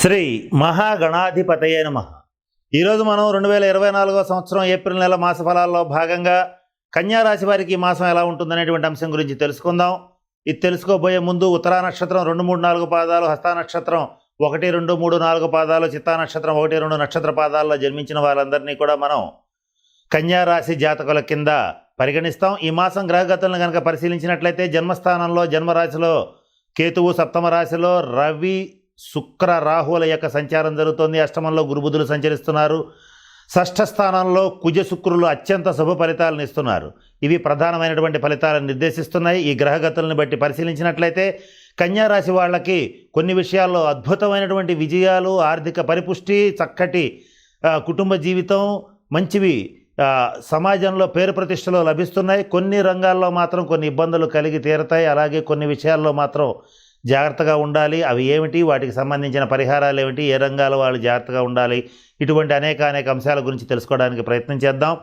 శ్రీ మహాగణాధిపతయ నమ. ఈరోజు మనం రెండు వేల ఇరవై నాలుగో సంవత్సరం ఏప్రిల్ నెల మాస ఫలాల్లో భాగంగా కన్యా రాశి వారికి ఈ మాసం ఎలా ఉంటుందనేటువంటి అంశం గురించి తెలుసుకుందాం. ఇది తెలుసుకోబోయే ముందు ఉత్తరా నక్షత్రం రెండు మూడు నాలుగు పాదాలు హస్తా నక్షత్రం ఒకటి రెండు మూడు నాలుగు పాదాలు చిత్తా నక్షత్రం ఒకటి రెండు నక్షత్ర పాదాల్లో జన్మించిన వాళ్ళందరినీ కూడా మనం కన్యా రాశి జాతకుల కింద పరిగణిస్తాం. ఈ మాసం గ్రహగతులను కనుక పరిశీలించినట్లయితే జన్మస్థానంలో జన్మరాశిలో కేతువు సప్తమ రాశిలో రవి శుక్ర రాహువుల యొక్క సంచారం జరుగుతోంది. అష్టమంలో గురుబుధులు సంచరిస్తున్నారు. షష్ఠ స్థానంలో కుజ శుక్రులు అత్యంత శుభ ఫలితాలను ఇస్తున్నారు. ఇవి ప్రధానమైనటువంటి ఫలితాలను నిర్దేశిస్తున్నాయి. ఈ గ్రహగతులను బట్టి పరిశీలించినట్లయితే కన్యారాశి వాళ్ళకి కొన్ని విషయాల్లో అద్భుతమైనటువంటి విజయాలు ఆర్థిక పరిపుష్టి చక్కటి కుటుంబ జీవితం మంచివి సమాజంలో పేరు ప్రతిష్టలు లభిస్తున్నాయి. కొన్ని రంగాల్లో మాత్రం కొన్ని ఇబ్బందులు కలిగి తీరతాయి. అలాగే కొన్ని విషయాల్లో మాత్రం జాగ్రత్తగా ఉండాలి. అవి ఏమిటి? వాటికి సంబంధించిన పరిహారాలు ఏమిటి? ఏ రంగాల వాళ్ళు జాగ్రత్తగా ఉండాలి? ఇటువంటి అనేక అనేక అంశాల గురించి తెలుసుకోవడానికి ప్రయత్నం చేద్దాం.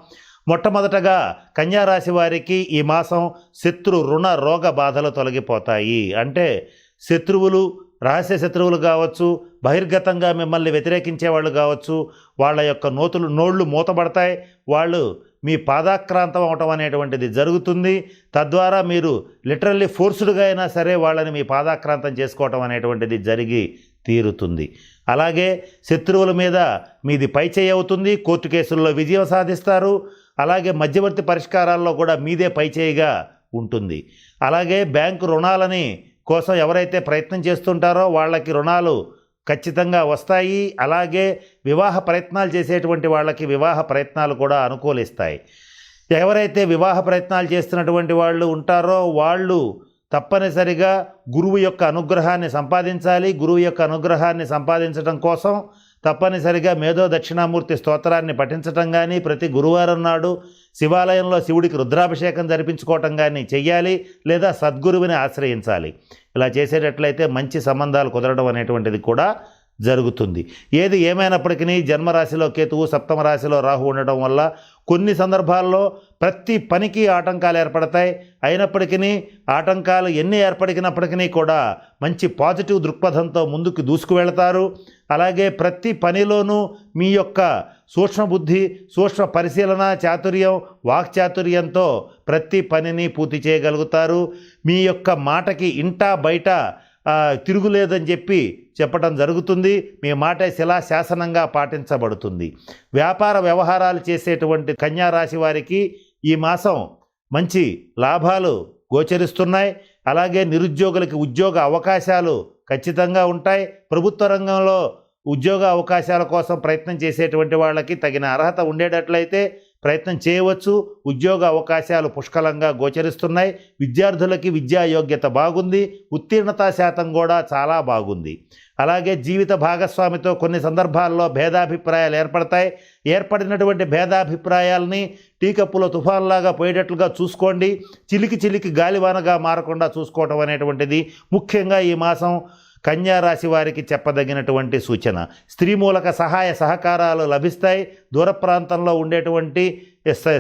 మొట్టమొదటగా కన్యా రాశి వారికి ఈ మాసం శత్రు రుణ రోగ బాధలు తొలగిపోతాయి. అంటే శత్రువులు రహస్య శత్రువులు కావచ్చు బహిర్గతంగా మిమ్మల్ని వ్యతిరేకించే వాళ్ళు కావచ్చు వాళ్ళ యొక్క నోతులు నోళ్ళు మూతపడతాయి వాళ్ళు మీ పాదాక్రాంతం అవటం అనేటువంటిది జరుగుతుంది. తద్వారా మీరు లిటరల్లీ ఫోర్స్డ్గా అయినా సరే వాళ్ళని మీ పాదాక్రాంతం చేసుకోవటం అనేటువంటిది జరిగి తీరుతుంది. అలాగే శత్రువుల మీద మీది పై చేయి అవుతుంది. కోర్టు కేసుల్లో విజయం సాధిస్తారు. అలాగే మధ్యవర్తి పరిష్కారాల్లో కూడా మీదే పైచేయిగా ఉంటుంది. అలాగే బ్యాంకు రుణాలని కోసం ఎవరైతే ప్రయత్నం చేస్తుంటారో వాళ్ళకి రుణాలు ఖచ్చితంగా వస్తాయి. అలాగే వివాహ ప్రయత్నాలు చేసేటువంటి వాళ్ళకి వివాహ ప్రయత్నాలు కూడా అనుకూలిస్తాయి. ఎవరైతే వివాహ ప్రయత్నాలు చేస్తున్నటువంటి వాళ్ళు ఉంటారో వాళ్ళు తప్పనిసరిగా గురువు యొక్క అనుగ్రహాన్ని సంపాదించాలి. గురువు యొక్క అనుగ్రహాన్ని సంపాదించడం కోసం తప్పనిసరిగా మేధో దక్షిణామూర్తి స్తోత్రాన్ని పఠించటం కానీ ప్రతి గురువారం నాడు శివాలయంలో శివుడికి రుద్రాభిషేకం జరిపించుకోవటం కానీ చెయ్యాలి లేదా సద్గురువుని ఆశ్రయించాలి. ఇలా చేసేటట్లయితే మంచి సంబంధాలు కుదరడం అనేటువంటిది కూడా జరుగుతుంది. ఏది ఏమైనప్పటికీ జన్మరాశిలో కేతువు సప్తమ రాశిలో రాహు ఉండటం వల్ల కొన్ని సందర్భాల్లో ప్రతి పనికి ఆటంకాలు ఏర్పడతాయి. అయినప్పటికీ ఆటంకాలు ఎన్ని ఏర్పడినప్పటికీ కూడా మంచి పాజిటివ్ దృక్పథంతో ముందుకు దూసుకు వెళతారు అలాగే ప్రతి పనిలోనూ మీ యొక్క సూక్ష్మ బుద్ధి సూక్ష్మ పరిశీలన చాతుర్యం వాక్చాతుర్యంతో ప్రతి పనిని పూర్తి చేయగలుగుతారు. మీ యొక్క మాటకి ఇంటా బయట తిరుగులేదని చెప్పి చెప్పటం జరుగుతుంది. మీ మాట శిలా శాసనంగా పాటించబడుతుంది. వ్యాపార వ్యవహారాలు చేసేటువంటి కన్యా రాశి వారికి ఈ మాసం మంచి లాభాలు గోచరిస్తున్నాయి. అలాగే నిరుద్యోగులకి ఉద్యోగ అవకాశాలు ఖచ్చితంగా ఉంటాయి. ప్రభుత్వ రంగంలో ఉద్యోగ అవకాశాల కోసం ప్రయత్నం చేసేటువంటి వాళ్ళకి తగిన అర్హత ఉండేటట్లయితే ప్రయత్నం చేయవచ్చు. ఉద్యోగ అవకాశాలు పుష్కలంగా గోచరిస్తున్నాయి. విద్యార్థులకి విద్యా యోగ్యత బాగుంది. ఉత్తీర్ణత శాతం కూడా చాలా బాగుంది. అలాగే జీవిత భాగస్వామితో కొన్ని సందర్భాల్లో భేదాభిప్రాయాలు ఏర్పడతాయి. ఏర్పడినటువంటి భేదాభిప్రాయాలని టీ కప్పులో తుఫాన్లాగా పోయేటట్లుగా చూసుకోండి. చిలికి చిలికి గాలివానగా మారకుండా చూసుకోవటం అనేటువంటిది ముఖ్యంగా ఈ మాసం కన్యా రాశి వారికి చెప్పదగినటువంటి సూచన. స్త్రీ మూలక సహాయ సహకారాలు లభిస్తాయి. దూర ప్రాంతంలో ఉండేటువంటి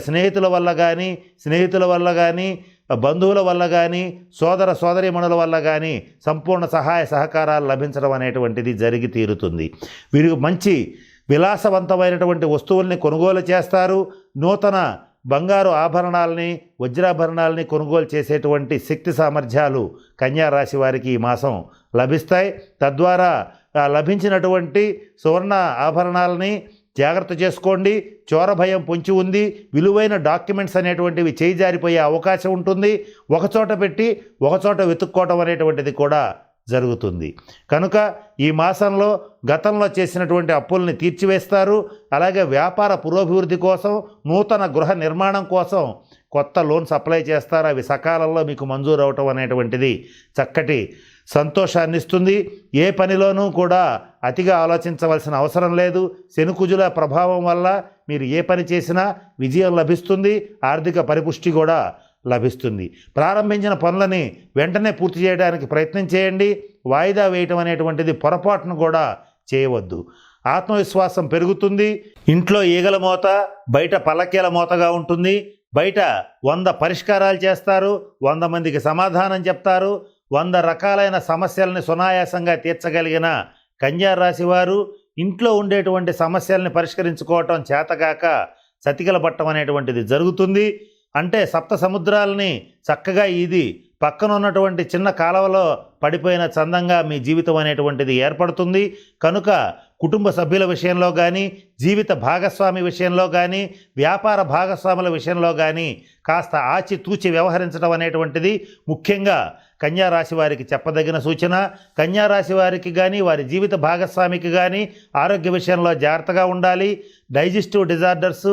స్నేహితుల వల్ల కానీ స్నేహితుల వల్ల కానీ బంధువుల వల్ల కానీ సోదర సోదరిమణుల వల్ల కానీ సంపూర్ణ సహాయ సహకారాలు లభించడం అనేటువంటిది జరిగి తీరుతుంది. వీరు మంచి విలాసవంతమైనటువంటి వస్తువుల్ని కొనుగోలు చేస్తారు. నూతన బంగారు ఆభరణాలని వజ్రాభరణాలని కొనుగోలు చేసేటువంటి శక్తి సామర్థ్యాలు కన్యా రాశి వారికి ఈ మాసం లభిస్తాయి. తద్వారా లభించినటువంటి సువర్ణ ఆభరణాలని జాగ్రత్త చేసుకోండి. చోర భయం పొంచి ఉంది. విలువైన డాక్యుమెంట్స్ అనేటువంటివి చేయి జారిపోయే అవకాశం ఉంటుంది. ఒకచోట పెట్టి ఒకచోట వెతుక్కోవటం అనేటువంటిది కూడా జరుగుతుంది. కనుక ఈ మాసంలో గతంలో చేసినటువంటి అప్పుల్ని తీర్చివేస్తారు. అలాగే వ్యాపార పురోభివృద్ధి కోసం నూతన గృహ నిర్మాణం కోసం కొత్త లోన్స్ అప్లై చేస్తారు. అవి సకాలంలో మీకు మంజూరు అవటం అనేటువంటిది చక్కటి సంతోషాన్ని ఇస్తుంది. ఏ పనిలోనూ కూడా అతిగా ఆలోచించవలసిన అవసరం లేదు. శనుకుజుల ప్రభావం వల్ల మీరు ఏ పని చేసినా విజయం లభిస్తుంది. ఆర్థిక పరిపుష్టి కూడా లభిస్తుంది. ప్రారంభించిన పనులని వెంటనే పూర్తి చేయడానికి ప్రయత్నం చేయండి. వాయిదా వేయటం అనేటువంటిది పొరపాటును కూడా చేయవద్దు. ఆత్మవిశ్వాసం పెరుగుతుంది. ఇంట్లో ఈగల మోత బయట పల్లకీల మోతగా ఉంటుంది. బయట వంద పరిష్కారాలు చేస్తారు. వంద మందికి సమాధానం చెప్తారు. వంద రకాలైన సమస్యల్ని సునాయాసంగా తీర్చగలిగిన కంజార్ రాశివారు ఇంట్లో ఉండేటువంటి సమస్యల్ని పరిష్కరించుకోవటం చేతగాక సతికిల పట్టం అనేటువంటిది జరుగుతుంది. అంటే సప్త సముద్రాలని చక్కగా ఇది పక్కన ఉన్నటువంటి చిన్న కాలవలో పడిపోయిన చందంగా మీ జీవితం అనేటువంటిది ఏర్పడుతుంది. కనుక కుటుంబ సభ్యుల విషయంలో కానీ జీవిత భాగస్వామి విషయంలో కానీ వ్యాపార భాగస్వాముల విషయంలో కానీ కాస్త ఆచితూచి వ్యవహరించడం అనేటువంటిది ముఖ్యంగా కన్యా రాశి వారికి చెప్పదగిన సూచన. కన్యారాశి వారికి కానీ వారి జీవిత భాగస్వామికి కానీ ఆరోగ్య విషయంలో జాగ్రత్తగా ఉండాలి. డైజెస్టివ్ డిజార్డర్స్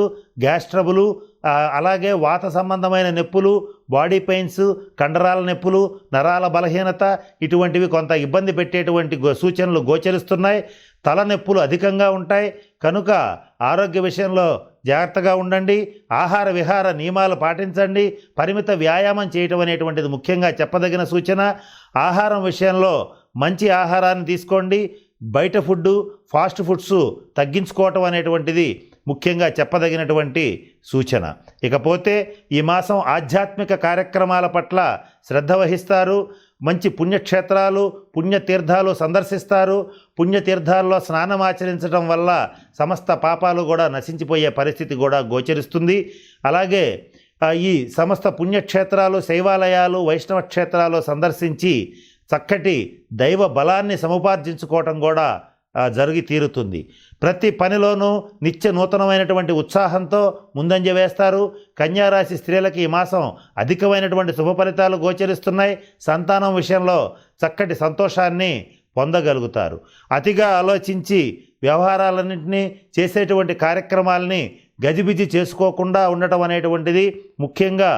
గ్యాస్ ట్రబులు అలాగే వాత సంబంధమైన నొప్పులు బాడీ పెయిన్స్ కండరాల నొప్పులు నరాల బలహీనత ఇటువంటివి కొంత ఇబ్బంది పెట్టేటువంటి గో- సూచనలు గోచరిస్తున్నాయి. తలనొప్పులు అధికంగా ఉంటాయి. కనుక ఆరోగ్య విషయంలో జాగ్రత్తగా ఉండండి. ఆహార విహార నియమాలు పాటించండి. పరిమిత వ్యాయామం చేయటం అనేటువంటిది ముఖ్యంగా చెప్పదగిన సూచన. ఆహారం విషయంలో మంచి ఆహారాన్ని తీసుకోండి. బయట ఫుడ్డు ఫాస్ట్ ఫుడ్స్ తగ్గించుకోవటం అనేటువంటిది ముఖ్యంగా చెప్పదగినటువంటి సూచన. ఇకపోతే ఈ మాసం ఆధ్యాత్మిక కార్యక్రమాల పట్ల శ్రద్ధ వహిస్తారు. మంచి పుణ్యక్షేత్రాలు పుణ్యతీర్థాలు సందర్శిస్తారు. పుణ్యతీర్థాల్లో స్నానం ఆచరించడం వల్ల సమస్త పాపాలు కూడా నశించిపోయే పరిస్థితి కూడా గోచరిస్తుంది. అలాగే ఈ సమస్త పుణ్యక్షేత్రాలు శైవాలయాలు వైష్ణవ క్షేత్రాలు సందర్శించి చక్కటి దైవ బలాన్ని సముపార్జించుకోవటం కూడా జరిగి తీరుతుంది. ప్రతి పనిలోనూ నిత్య నూతనమైనటువంటి ఉత్సాహంతో ముందంజ వేస్తారు. కన్యారాశి స్త్రీలకి ఈ మాసం అధికమైనటువంటి శుభ ఫలితాలు గోచరిస్తున్నాయి. సంతానం విషయంలో చక్కటి సంతోషాన్ని పొందగలుగుతారు. అతిగా ఆలోచించి వ్యవహారాలన్నింటినీ చేసేటువంటి కార్యక్రమాలని గజిబిజి చేసుకోకుండా ఉండటం అనేటువంటిది ముఖ్యంగా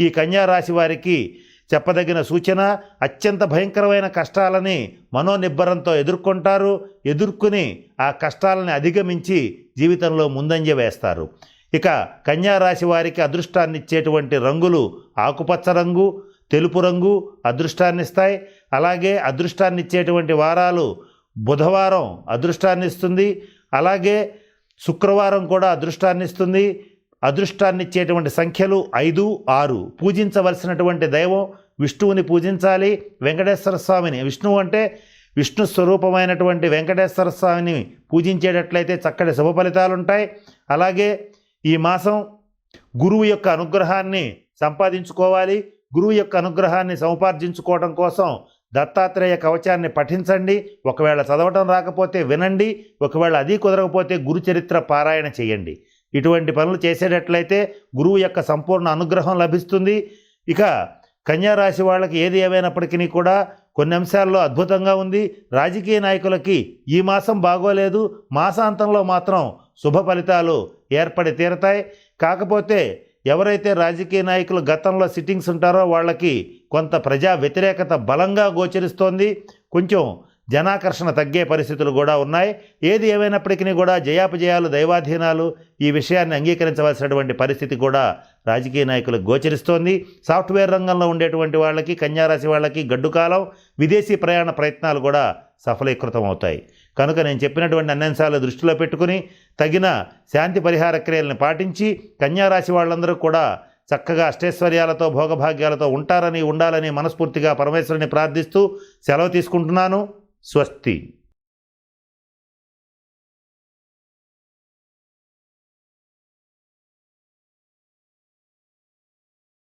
ఈ కన్యారాశి వారికి చెప్పదగిన సూచన అత్యంత భయంకరమైన కష్టాలని మనోనిబ్బరంతో ఎదుర్కొంటారు ఎదుర్కొని ఆ కష్టాలని అధిగమించి జీవితంలో ముందంజ వేస్తారు. ఇక కన్యా రాశి వారికి అదృష్టాన్ని ఇచ్చేటువంటి రంగులు ఆకుపచ్చ రంగు తెలుపు రంగు అదృష్టాన్ని ఇస్తాయి అలాగే అదృష్టాన్ని ఇచ్చేటువంటి వారాలు బుధవారం అదృష్టాన్ని ఇస్తుంది అలాగే శుక్రవారం కూడా అదృష్టాన్ని అదృష్టాన్నిచ్చేటువంటి అదృష్టాన్ని సంఖ్యలు ఐదు ఆరు. పూజించవలసినటువంటి దైవం విష్ణువుని పూజించాలి. వెంకటేశ్వర స్వామిని. విష్ణువు అంటే విష్ణు స్వరూపమైనటువంటి వెంకటేశ్వర స్వామిని పూజించేటట్లయితే చక్కటి శుభ ఫలితాలు ఉంటాయి అలాగే ఈ మాసం గురువు యొక్క అనుగ్రహాన్ని సంపాదించుకోవాలి. గురువు యొక్క అనుగ్రహాన్ని సముపార్జించుకోవడం కోసం దత్తాత్రేయ కవచాన్ని పఠించండి. ఒకవేళ చదవటం రాకపోతే వినండి. ఒకవేళ అది కుదరకపోతే గురుచరిత్ర పారాయణ చేయండి. ఇటువంటి పనులు చేసేటట్లయితే గురువు యొక్క సంపూర్ణ అనుగ్రహం లభిస్తుంది. ఇక కన్యారాశి వాళ్ళకి ఏది ఏమైనప్పటికీ కూడా కొన్ని అంశాల్లో అద్భుతంగా ఉంది. రాజకీయ నాయకులకి ఈ మాసం బాగోలేదు. మాసాంతంలో మాత్రం శుభ ఫలితాలు ఏర్పడి తీరతాయి. కాకపోతే ఎవరైతే రాజకీయ నాయకులు గతంలో సిట్టింగ్స్ ఉంటారో వాళ్ళకి కొంత ప్రజా వ్యతిరేకత బలంగా గోచరిస్తోంది. కొంచెం జనాకర్షణ తగ్గే పరిస్థితులు కూడా ఉన్నాయి. ఏది ఏమైనప్పటికీ కూడా జయాపజయాలు దైవాధీనాలు ఈ విషయాన్ని అంగీకరించవలసినటువంటి పరిస్థితి కూడా రాజకీయ నాయకులకు గోచరిస్తోంది. సాఫ్ట్వేర్ రంగంలో ఉండేటువంటి వాళ్ళకి కన్యారాశి వాళ్ళకి గడ్డుకాలం విదేశీ ప్రయాణ ప్రయత్నాలు కూడా సఫలీకృతం అవుతాయి కనుక నేను చెప్పినటువంటి అన్ని అంశాలు దృష్టిలో పెట్టుకుని తగిన శాంతి పరిహార క్రియలను పాటించి కన్యారాశి వాళ్ళందరూ కూడా చక్కగా అష్టైశ్వర్యాలతో భోగభాగ్యాలతో ఉంటారని ఉండాలని మనస్ఫూర్తిగా పరమేశ్వరుని ప్రార్థిస్తూ సెలవు తీసుకుంటున్నాను. Suerte.